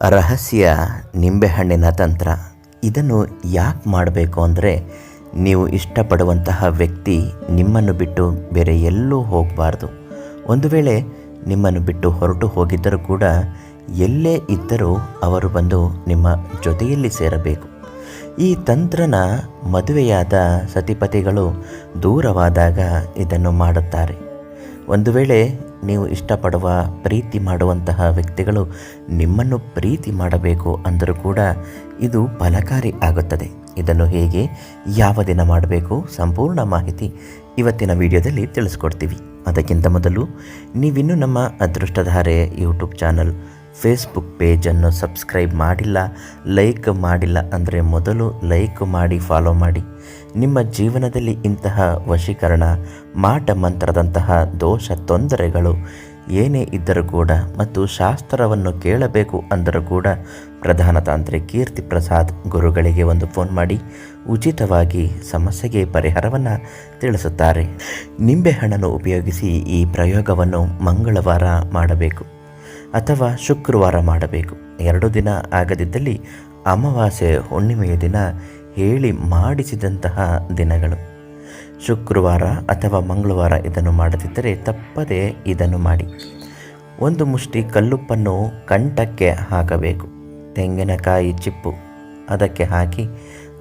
ರಹಸ್ಯ ನಿಂಬೆಹಣ್ಣಿನ ತಂತ್ರ. ಇದನ್ನು ಯಾಕೆ ಮಾಡಬೇಕು ಅಂದರೆ, ನೀವು ಇಷ್ಟಪಡುವಂತಹ ವ್ಯಕ್ತಿ ನಿಮ್ಮನ್ನು ಬಿಟ್ಟು ಬೇರೆ ಎಲ್ಲೂ ಹೋಗಬಾರ್ದು. ಒಂದು ವೇಳೆ ನಿಮ್ಮನ್ನು ಬಿಟ್ಟು ಹೊರಟು ಹೋಗಿದ್ದರೂ ಕೂಡ, ಎಲ್ಲೇ ಇದ್ದರೂ ಅವರು ಬಂದು ನಿಮ್ಮ ಜೊತೆಯಲ್ಲಿ ಸೇರಬೇಕು. ಈ ತಂತ್ರನ ಮದುವೆಯಾದ ಸತಿಪತಿಗಳು ದೂರವಾದಾಗ ಇದನ್ನು ಮಾಡುತ್ತಾರೆ. ಒಂದು ವೇಳೆ ನೀವು ಇಷ್ಟಪಡುವ ಪ್ರೀತಿ ಮಾಡುವಂತಹ ವ್ಯಕ್ತಿಗಳು ನಿಮ್ಮನ್ನು ಪ್ರೀತಿ ಮಾಡಬೇಕು ಅಂದರೂ ಕೂಡ ಇದು ಫಲಕಾರಿ ಆಗುತ್ತದೆ. ಇದನ್ನು ಹೇಗೆ, ಯಾವ ದಿನ ಮಾಡಬೇಕು, ಸಂಪೂರ್ಣ ಮಾಹಿತಿ ಇವತ್ತಿನ ವಿಡಿಯೋದಲ್ಲಿ ತಿಳಿಸ್ಕೊಡ್ತೀವಿ. ಅದಕ್ಕಿಂತ ಮೊದಲು ನೀವಿನ್ನೂ ನಮ್ಮ ಅದೃಷ್ಟಧಾರೆ ಯೂಟ್ಯೂಬ್ ಚಾನಲ್ ಫೇಸ್ಬುಕ್ ಪೇಜನ್ನು ಸಬ್ಸ್ಕ್ರೈಬ್ ಮಾಡಿಲ್ಲ ಲೈಕ್ ಮಾಡಿಲ್ಲ ಅಂದರೆ ಮೊದಲು ಲೈಕ್ ಮಾಡಿ ಫಾಲೋ ಮಾಡಿ. ನಿಮ್ಮ ಜೀವನದಲ್ಲಿ ಇಂತಹ ವಶೀಕರಣ, ಮಾಟ ಮಂತ್ರದಂತಹ ದೋಷ ತೊಂದರೆಗಳು ಏನೇ ಇದ್ದರೂ ಕೂಡ ಮತ್ತು ಶಾಸ್ತ್ರವನ್ನು ಕೇಳಬೇಕು ಅಂದರೂ ಕೂಡ ಪ್ರಧಾನ ತಾಂತ್ರಿ ಕೀರ್ತಿ ಪ್ರಸಾದ್ ಗುರುಗಳಿಗೆ ಒಂದು ಫೋನ್ ಮಾಡಿ, ಉಚಿತವಾಗಿ ಸಮಸ್ಯೆಗೆ ಪರಿಹಾರವನ್ನು ತಿಳಿಸುತ್ತಾರೆ. ನಿಂಬೆಹಣ್ಣನ್ನು ಉಪಯೋಗಿಸಿ ಈ ಪ್ರಯೋಗವನ್ನು ಮಂಗಳವಾರ ಮಾಡಬೇಕು. ಅಥವಾ ಶುಕ್ರವಾರ ಮಾಡಬೇಕು. ಎರಡು ದಿನ ಆಗದಿದ್ದಲ್ಲಿ ಅಮಾವಾಸ್ಯೆ ಹುಣ್ಣಿಮೆಯ ದಿನ ಹೇಳಿ ಮಾಡಿಸಿದಂತಹ ದಿನಗಳು. ಶುಕ್ರವಾರ ಅಥವಾ ಮಂಗಳವಾರ ಇದನ್ನು ಮಾಡದಿದ್ದರೆ ತಪ್ಪದೇ ಇದನ್ನು ಮಾಡಿ. ಒಂದು ಮುಷ್ಟಿ ಕಲ್ಲುಪ್ಪನ್ನು ಕಂಠಕ್ಕೆ ಹಾಕಬೇಕು. ತೆಂಗಿನಕಾಯಿ ಚಿಪ್ಪು ಅದಕ್ಕೆ ಹಾಕಿ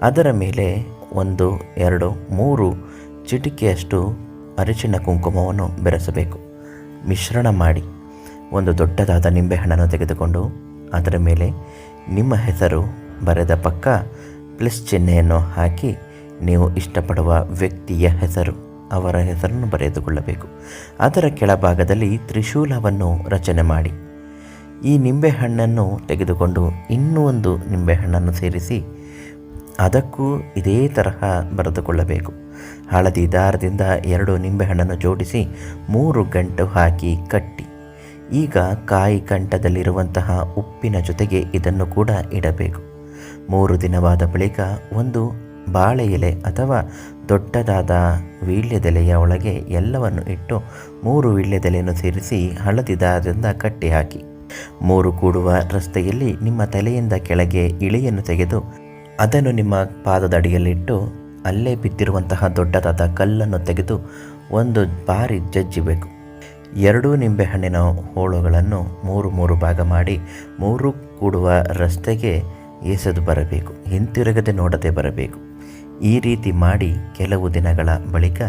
ಅದರ ಮೇಲೆ ಒಂದು, ಎರಡು, ಮೂರು ಚಿಟಿಕೆಯಷ್ಟು ಅರಿಶಿನ ಕುಂಕುಮವನ್ನು ಬೆರೆಸಬೇಕು. ಮಿಶ್ರಣ ಮಾಡಿ. ಒಂದು ದೊಡ್ಡದಾದ ನಿಂಬೆಹಣ್ಣನ್ನು ತೆಗೆದುಕೊಂಡು ಅದರ ಮೇಲೆ ನಿಮ್ಮ ಹೆಸರು ಬರೆದ ಪಕ್ಕ ಪ್ಲಸ್ ಚಿಹ್ನೆಯನ್ನು ಹಾಕಿ ನೀವು ಇಷ್ಟಪಡುವ ವ್ಯಕ್ತಿಯ ಹೆಸರು, ಅವರ ಹೆಸರನ್ನು ಬರೆದುಕೊಳ್ಳಬೇಕು. ಅದರ ಕೆಳಭಾಗದಲ್ಲಿ ತ್ರಿಶೂಲವನ್ನು ರಚನೆ ಮಾಡಿ. ಈ ನಿಂಬೆಹಣ್ಣನ್ನು ತೆಗೆದುಕೊಂಡು ಇನ್ನೂ ಒಂದು ನಿಂಬೆಹಣ್ಣನ್ನು ಸೇರಿಸಿ ಅದಕ್ಕೂ ಇದೇ ತರಹ ಬರೆದುಕೊಳ್ಳಬೇಕು. ಹಳದಿ ದಾರದಿಂದ ಎರಡು ನಿಂಬೆಹಣ್ಣನ್ನು ಜೋಡಿಸಿ ಮೂರು ಗಂಟು ಹಾಕಿ ಕಟ್ಟಿ. ಈಗ ಕಾಯಿ ಕಂಠದಲ್ಲಿರುವಂತಹ ಉಪ್ಪಿನ ಜೊತೆಗೆ ಇದನ್ನು ಕೂಡ ಇಡಬೇಕು. ಮೂರು ದಿನವಾದ ಬಳಿಕ ಒಂದು ಬಾಳೆ ಎಲೆ ಅಥವಾ ದೊಡ್ಡದಾದ ವೀಳ್ಯದೆಲೆಯ ಒಳಗೆ ಎಲ್ಲವನ್ನು ಇಟ್ಟು ಮೂರು ವೀಳ್ಯದೆಲೆಯನ್ನು ಸೇರಿಸಿ ಹಳದಿ ದಾರದಿಂದ ಕಟ್ಟಿ ಹಾಕಿ ಮೂರು ಕೂಡುವ ರಸ್ತೆಯಲ್ಲಿ ನಿಮ್ಮ ತಲೆಯಿಂದ ಕೆಳಗೆ ಇಳಿಯನ್ನು ತೆಗೆದು ಅದನ್ನು ನಿಮ್ಮ ಪಾದದ ಅಡಿಯಲ್ಲಿಟ್ಟು ಅಲ್ಲೇ ಬಿದ್ದಿರುವಂತಹ ದೊಡ್ಡದಾದ ಕಲ್ಲನ್ನು ತೆಗೆದು ಒಂದು ಬಾರಿ ಜಜ್ಜಿಬೇಕು. ಎರಡೂ ನಿಂಬೆಹಣ್ಣಿನ ಹೋಳುಗಳನ್ನು ಮೂರು ಮೂರು ಭಾಗ ಮಾಡಿ ಮೂರು ಕೂಡುವ ರಸ್ತೆಗೆ ಎಸೆದು ಬರಬೇಕು, ಹಿಂತಿರುಗದೆ ನೋಡದೆ ಬರಬೇಕು. ಈ ರೀತಿ ಮಾಡಿ ಕೆಲವು ದಿನಗಳ ಬಳಿಕ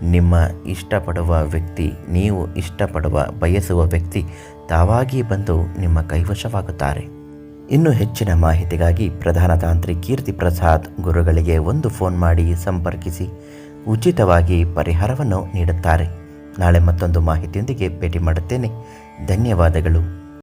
ನಿಮ್ಮ ಇಷ್ಟಪಡುವ ವ್ಯಕ್ತಿ, ನೀವು ಇಷ್ಟಪಡುವ ಬಯಸುವ ವ್ಯಕ್ತಿ ತಾವಾಗಿ ಬಂದು ನಿಮ್ಮ ಕೈವಶವಾಗುತ್ತಾರೆ. ಇನ್ನು ಹೆಚ್ಚಿನ ಮಾಹಿತಿಗಾಗಿ ಪ್ರಧಾನ ತಾಂತ್ರಿ ಕೀರ್ತಿ ಪ್ರಸಾದ್ ಗುರುಗಳಿಗೆ ಒಂದು ಫೋನ್ ಮಾಡಿ ಸಂಪರ್ಕಿಸಿ, ಉಚಿತವಾಗಿ ಪರಿಹಾರವನ್ನು ನೀಡುತ್ತಾರೆ. ನಾಳೆ ಮತ್ತೊಂದು ಮಾಹಿತಿಯೊಂದಿಗೆ ಭೇಟಿ ಮಾಡುತ್ತೇನೆ. ಧನ್ಯವಾದಗಳು.